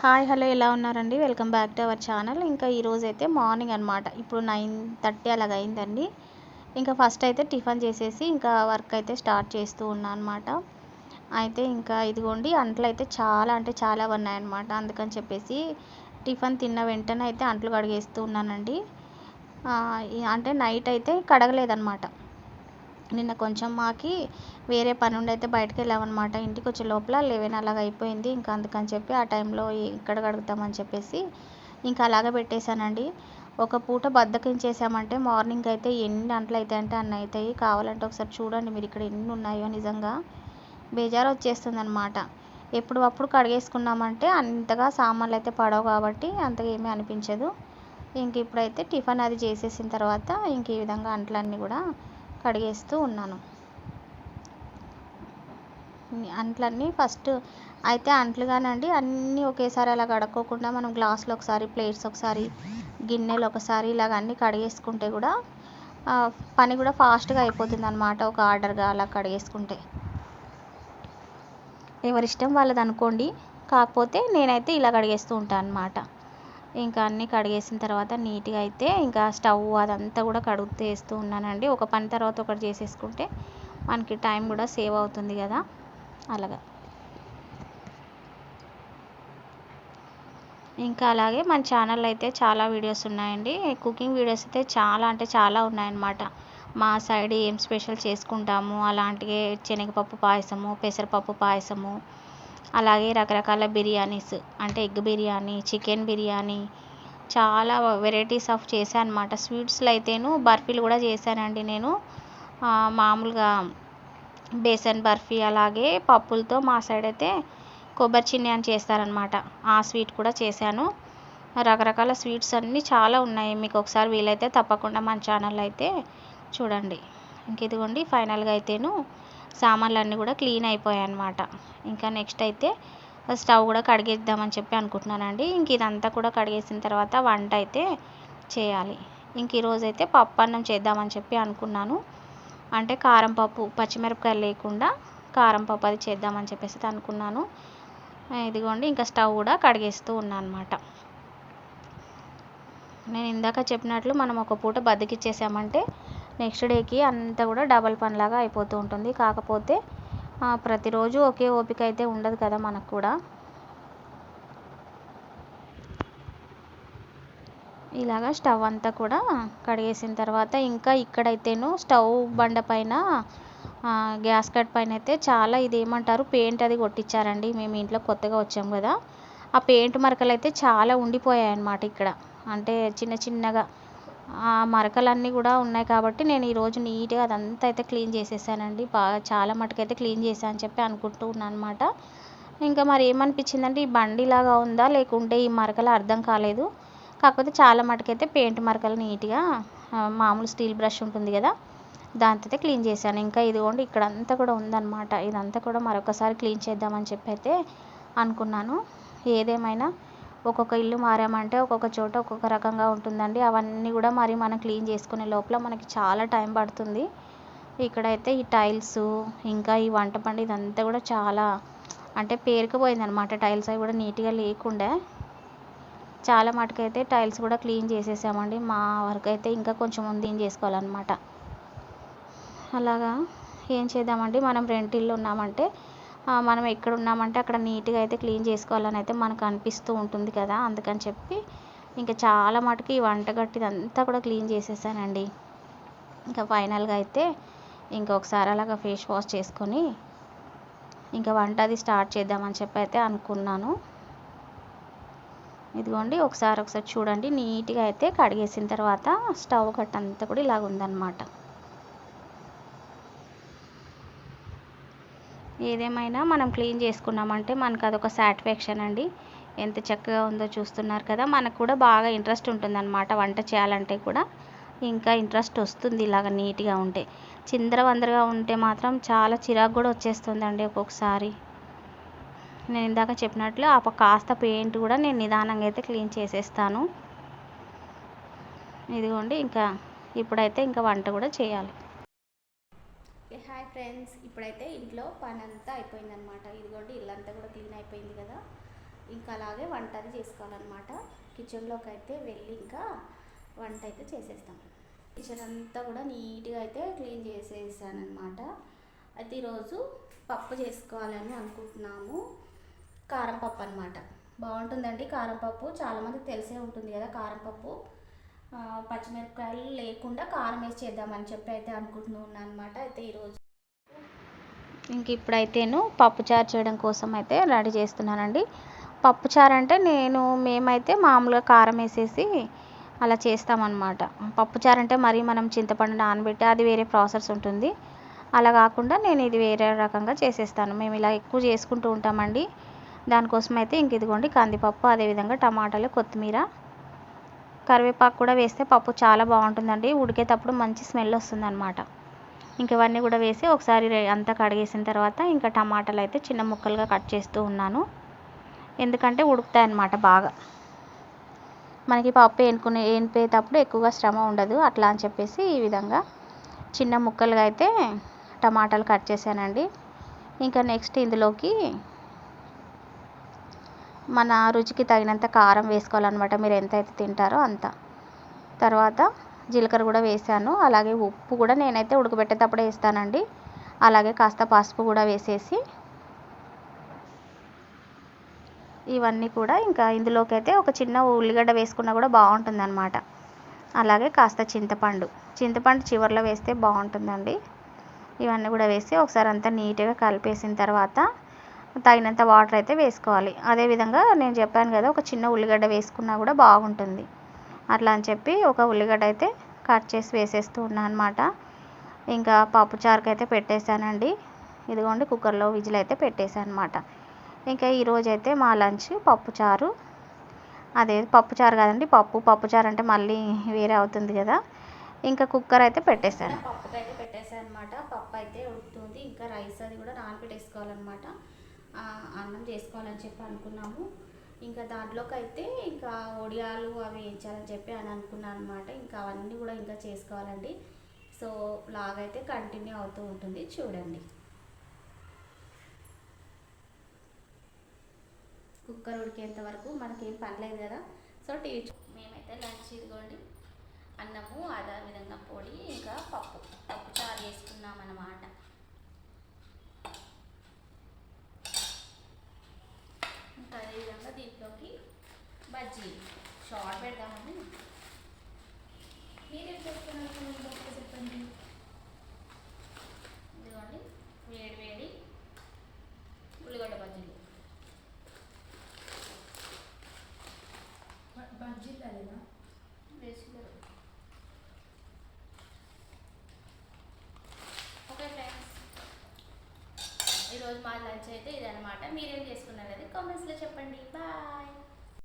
Hi hello ఎలా ఉన్నారండి? Welcome back to our channel. ఇంకా ఈరోజు అయితే మార్నింగ్ అనమాట ఇప్పుడు నైన్ థర్టీ అలాగ అయిందండి. ఇంకా ఫస్ట్ అయితే టిఫిన్ చేసేసి ఇంకా వర్క్ అయితే స్టార్ట్ చేస్తూ ఉన్నా అనమాట అయితే ఇంకా ఇదిగోండి అంట్లు అయితే చాలా అంటే చాలా ఉన్నాయన్నమాట అందుకని చెప్పేసి టిఫిన్ తిన్న వెంటనే అయితే అంట్లు కడిగేస్తూ ఉన్నానండి. అంటే నైట్ అయితే కడగలేదన్నమాట. నిన్న కొంచెం మాకి వేరే పని ఉండి అయితే బయటకు వెళ్ళామన్నమాట ఇంటికి వచ్చే లోపల లెవెన్ అలాగ అయిపోయింది. ఇంకా అందుకని చెప్పి ఆ టైంలో ఇక్కడ కడుగుతామని చెప్పేసి ఇంకా అలాగే పెట్టేశానండి. ఒక పూట బద్దకించేసామంటే మార్నింగ్ అయితే ఎన్ని అంట్లు అవుతాయి అంటే అన్న అవుతాయి కావాలంటే ఒకసారి చూడండి మీరు ఇక్కడ ఎన్ని ఉన్నాయో నిజంగా. బేజారు వచ్చేస్తుంది అనమాట ఎప్పుడు అప్పుడు కడిగేసుకున్నామంటే అంతగా సామాన్లు అయితే పడవు కాబట్టి అంతగా ఏమీ అనిపించదు. ఇంక ఇప్పుడైతే టిఫిన్ అది చేసేసిన తర్వాత ఇంక ఈ విధంగా అంట్లన్నీ కూడా కడిగేస్తూ ఉన్నాను. అంట్లన్నీ ఫస్ట్ అయితే అంట్లు కానండి అన్నీ ఒకేసారి అలా కడుక్కోకుండా మనం గ్లాసులు ఒకసారి ప్లేట్స్ ఒకసారి గిన్నెలు ఒకసారి ఇలాగ అన్నీ కడిగేసుకుంటే కూడా పని కూడా ఫాస్ట్గా అయిపోతుంది అనమాట ఒక ఆర్డర్గా అలా కడిగేసుకుంటే. ఎవరిష్టం వాళ్ళది అనుకోండి కాకపోతే నేనైతే ఇలా కడిగేస్తూ ఉంటాను అనమాట ఇంకా అన్నీ కడిగేసిన తర్వాత నీట్గా అయితే ఇంకా స్టవ్ అదంతా కూడా కడుగుతూ ఉన్నానండి. ఒక పని తర్వాత ఒకటి చేసేసుకుంటే మనకి టైం కూడా సేవ్ అవుతుంది కదా. అలాగా. ఇంకా అలాగే మన ఛానల్లో అయితే చాలా వీడియోస్ ఉన్నాయండి. కుకింగ్ వీడియోస్ అయితే చాలా అంటే చాలా ఉన్నాయన్నమాట. మా సైడ్ ఏం స్పెషల్ చేసుకుంటాము? అలాంటివి శనగపప్పు పాయసము పెసరపప్పు పాయసము అలాగే రకరకాల బిర్యానీస్ అంటే ఎగ్ బిర్యానీ చికెన్ బిర్యానీ చాలా వెరైటీస్ ఆఫ్ చేశాను అనమాట స్వీట్స్లో అయితేను బర్ఫీలు కూడా చేశానండి నేను. మామూలుగా బేసన్ బర్ఫీ అలాగే పప్పులతో మా సైడ్ అయితే కొబ్బరి చిన్ని అని చేస్తారనమాట ఆ స్వీట్ కూడా చేశాను. రకరకాల స్వీట్స్ అన్నీ చాలా ఉన్నాయి. మీకు ఒకసారి వీలైతే తప్పకుండా మన ఛానల్ అయితే చూడండి. ఇంక ఇదిగోండి ఫైనల్గా అయితేను సామాన్లు అన్నీ కూడా క్లీన్ అయిపోయాయి అనమాట ఇంకా నెక్స్ట్ అయితే స్టవ్ కూడా కడిగేద్దామని చెప్పి అనుకుంటున్నానండి. ఇంక ఇదంతా కూడా కడిగేసిన తర్వాత వంట అయితే చేయాలి. ఇంక ఈరోజు అయితే పప్పు అన్నం చేద్దామని చెప్పి అనుకున్నాను. అంటే కారం పప్పు పచ్చిమిరపకాయలు లేకుండా కారం పప్పు అది చేద్దామని చెప్పేసి అనుకున్నాను. ఇదిగోండి ఇంకా స్టవ్ కూడా కడిగేస్తూ ఉన్నాను అనమాట నేను ఇందాక చెప్పినట్లు మనం ఒక పూట బద్దకిచ్చేసామంటే నెక్స్ట్ డేకి అంతా కూడా డబల్ పనిలాగా అయిపోతూ ఉంటుంది. కాకపోతే ప్రతిరోజు ఒకే ఓపిక అయితే ఉండదు కదా మనకు కూడా. ఇలాగా స్టవ్ అంతా కూడా కడిగేసిన తర్వాత ఇంకా ఇక్కడైతేను స్టవ్ బండ పైన గ్యాస్ కట్ పైన అయితే చాలా ఇది ఏమంటారు పెయింట్ అది కొట్టించారండి మేము ఇంట్లో కొత్తగా వచ్చాము కదా. ఆ పెయింట్ మరకలు అయితే చాలా ఉండిపోయాయి అన్నమాట ఇక్కడ. అంటే చిన్న చిన్నగా. ఆ మరకలన్నీ కూడా ఉన్నాయి కాబట్టి నేను ఈరోజు నీట్గా అదంతా అయితే క్లీన్ చేసేసానండి. బాగా చాలా మటుకైతే క్లీన్ చేశాను అని చెప్పి అనుకుంటూ ఉన్నాను అనమాట ఇంకా మరి ఏమనిపించిందంటే ఈ బండిలాగా ఉందా? లేకుంటే ఈ మరకలు అర్థం కాలేదు. కాకపోతే చాలా మటుకైతే పెయింట్ మరకలు నీట్గా మామూలు స్టీల్ బ్రష్ ఉంటుంది కదా దాంతో క్లీన్ చేశాను. ఇంకా ఇదిగోండి ఇక్కడ అంతా కూడా ఉందన్నమాట. ఇదంతా కూడా మరొకసారి క్లీన్ చేద్దామని చెప్పి అయితే అనుకున్నాను. ఏదేమైనా ఒక్కొక్క ఇల్లు మారామంటే ఒక్కొక్క చోట ఒక్కొక్క రకంగా ఉంటుందండి. అవన్నీ కూడా మరి మనం క్లీన్ చేసుకునే లోపల మనకి చాలా టైం పడుతుంది. ఇక్కడైతే ఈ టైల్స్ ఇంకా ఈ వంట పండు ఇదంతా కూడా చాలా అంటే పేరుకుపోయింది అనమాట టైల్స్ అవి కూడా నీట్గా లేకుండే. చాలా మటుకైతే టైల్స్ కూడా క్లీన్ చేసేసామండి. మా వరకు అయితే ఇంకా కొంచెం ముందు క్లీన్ చేసుకోవాలన్నమాట. అలాగా ఏం చేద్దామండి? మనం రెంటిల్లు ఉన్నామంటే మనం ఎక్కడ ఉన్నామంటే అక్కడ నీట్గా అయితే క్లీన్ చేసుకోవాలని అయితే మనకు అనిపిస్తూ ఉంటుంది కదా అందుకని చెప్పి ఇంకా చాలా మటుకు ఈ వంటగట్టిదంతా కూడా క్లీన్ చేసేసానండి. ఇంకా ఫైనల్గా అయితే ఇంకొకసారి అలాగా ఫేస్ వాష్ చేసుకొని ఇంకా వంట అది స్టార్ట్ చేద్దామని చెప్పి అయితే అనుకున్నాను. ఇదిగోండి ఒకసారి ఒకసారి చూడండి నీట్గా అయితే కడిగేసిన తర్వాత స్టవ్ కట్టంతా కూడా ఇలాగ ఉందన్నమాట ఏదేమైనా మనం క్లీన్ చేసుకున్నామంటే మనకు అదొక సాటిస్ఫాక్షన్ అండి. ఎంత చక్కగా ఉందో చూస్తున్నారు కదా మనకు కూడా బాగా ఇంట్రెస్ట్ ఉంటుందన్నమాట వంట చేయాలంటే కూడా. ఇంకా ఇంట్రెస్ట్ వస్తుంది ఇలాగ నీట్గా ఉంటే. చిందరవందరగా ఉంటే మాత్రం చాలా చిరాకు కూడా వచ్చేస్తుందండి ఒక్కొక్కసారి. నేను ఇందాక చెప్పినట్లు ఆ కాస్త పెయింట్ కూడా నేను నిదానంగా అయితే క్లీన్ చేసేస్తాను. ఇదిగోండి ఇంకా ఇప్పుడైతే ఇంకా వంట కూడా చేయాలి. Hi friends. ఇప్పుడైతే ఇంట్లో పని అంతా అయిపోయిందనమాట ఇదిగోండి ఇల్లంతా కూడా క్లీన్ అయిపోయింది కదా. ఇంకా అలాగే వంట అది చేసుకోవాలన్నమాట. కిచెన్లోకి అయితే వెళ్ళి ఇంకా వంట అయితే చేసేస్తాం. కిచెన్ అంతా కూడా నీట్గా అయితే క్లీన్ చేసేసానమాట అయితే ఈరోజు పప్పు చేసుకోవాలని అనుకుంటున్నాము. కారం పప్పు అనమాట బాగుంటుందండి కారం పప్పు. చాలామందికి తెలిసే ఉంటుంది కదా కారం పప్పు. పచ్చిమిరపకాయలు లేకుండా కారం వేసి చేద్దామని చెప్పి అయితే అనుకుంటున్నాను అనమాట అయితే ఈరోజు. ఇంక ఇప్పుడైతేను పప్పుచారు చేయడం కోసం అయితే రెడీ చేస్తున్నానండి. పప్పుచారు అంటే నేను మేమైతే మామూలుగా కారం వేసేసి అలా చేస్తామన్నమాట. పప్పుచారు అంటే మరి మనం చింతపండు నానబెట్టి అది వేరే ప్రాసెస్ ఉంటుంది. అలా కాకుండా నేను ఇది వేరే రకంగా చేసేస్తాను. మేము ఇలా ఎక్కువ చేసుకుంటూ ఉంటామండి. దానికోసం అయితే ఇంక ఇదిగోండి కందిపప్పు అదేవిధంగా టమాటాలు కొత్తిమీర కరివేపాకు కూడా వేస్తే పప్పు చాలా బాగుంటుందండి. ఉడికేటప్పుడు మంచి స్మెల్ వస్తుందన్నమాట. ఇంక ఇవన్నీ కూడా వేసి ఒకసారి రే- అంతా కడిగేసిన తర్వాత ఇంకా టమాటాలు అయితే చిన్న ముక్కలుగా కట్ చేస్తూ ఉన్నాను. ఎందుకంటే ఉడుకుతాయి అన్నమాట బాగా. మనకి పప్పు ఏనుకునే ఏనిపోయేటప్పుడు ఎక్కువగా శ్రమ ఉండదు. అట్లా అని చెప్పేసి ఈ విధంగా చిన్న ముక్కలుగా అయితే టమాటాలు కట్ చేశానండి. ఇంకా నెక్స్ట్ ఇందులోకి మన రుచికి తగినంత కారం వేసుకోవాలన్నమాట. మీరు ఎంత అయితే తింటారో అంత. తర్వాత జీలకర్ర కూడా వేసాను. అలాగే ఉప్పు కూడా నేనైతే ఉడకబెట్టేటప్పుడే వేస్తానండి. అలాగే కాస్త పసుపు కూడా వేసేసి ఇవన్నీ కూడా ఇంకా ఇందులోకి అయితే ఒక చిన్న ఉల్లిగడ్డ వేసుకున్నా కూడా బాగుంటుంది అనమాట అలాగే కాస్త చింతపండు. చింతపండు చివరిలో వేస్తే బాగుంటుందండి. ఇవన్నీ కూడా వేసి ఒకసారి అంతా నీట్గా కలిపేసిన తర్వాత తగినంత వాటర్ అయితే వేసుకోవాలి. అదేవిధంగా నేను చెప్పాను కదా ఒక చిన్న ఉల్లిగడ్డ వేసుకున్నా కూడా బాగుంటుంది. అట్లా అని చెప్పి ఒక ఉల్లిగడ్డ అయితే కట్ చేసి వేసేస్తూ ఉన్నాను అనమాట ఇంకా పప్పు చారుకి అయితే పెట్టేశానండి. ఇదిగోండి కుక్కర్లో విజిల్ అయితే పెట్టేశాను అనమాట ఇంకా ఈరోజు అయితే మా లంచ్ పప్పు చారు. అదే పప్పు చారు పప్పు. పప్పు చారు అంటే మళ్ళీ వేరే అవుతుంది కదా. ఇంకా కుక్కర్ అయితే పెట్టేశాను. పప్పు అయితే పెట్టేశాను అనమాట పప్పు అయితే ఉడుకుతుంది. ఇంకా రైస్ అది కూడా నానబెట్టేసుకోవాలన్నమాట. అన్నం చేసుకోవాలని చెప్పి అనుకున్నాము. ఇంకా దాంట్లోకి అయితే ఇంకా ఒడియాలు అవి వేయించాలని చెప్పి అని అనుకున్నాను అనమాట ఇంకా అవన్నీ కూడా ఇంకా చేసుకోవాలండి. సో లాగైతే కంటిన్యూ అవుతూ ఉంటుంది. చూడండి. కుక్కర్ ఉడికేంత వరకు మనకేం పని లేదు కదా. సో టీవీ మేమైతే లంచ్ ఇదిగోండి. అన్నము అదే విధంగా పొడి ఇంకా పప్పు. పప్పు చారు చేసుకున్నాం అన్నమాట ఇంకా అదేవిధంగా దీంట్లోకి బజ్జీ. షార్ట్ పెడదామని. మీరేం చేస్తున్నారు చెప్తున్నారు చెప్పండి. ఇదిగోండి వేడి వేడి ఉల్లిగడ్డ బజ్జీలు. బజ్జీలు అదేనా వేసుకున్నారు ఓకే ఫ్రెండ్స్ ఈరోజు మా లంచ్ అయితే ఇదనమాట మీరేం చేసుకున్నారు అది కామెంట్స్లో చెప్పండి. బాయ్